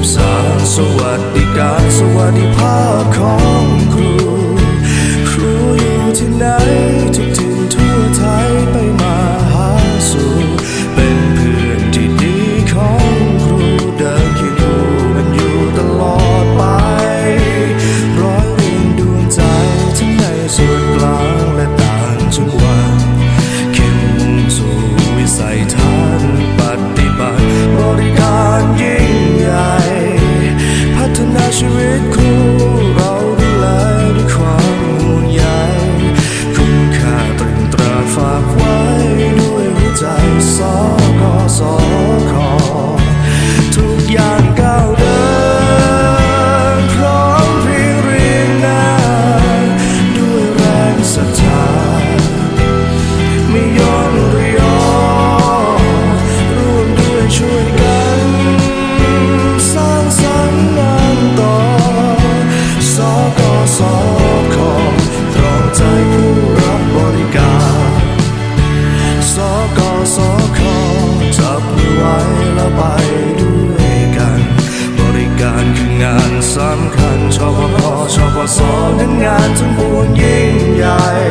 บสานสวัสดิการสวัสดิภาพของ ไปด้วยกัน บริการคืองานสำคัญชอบพชปสนั้นงานทั้งมวลยิ่งใหญ่า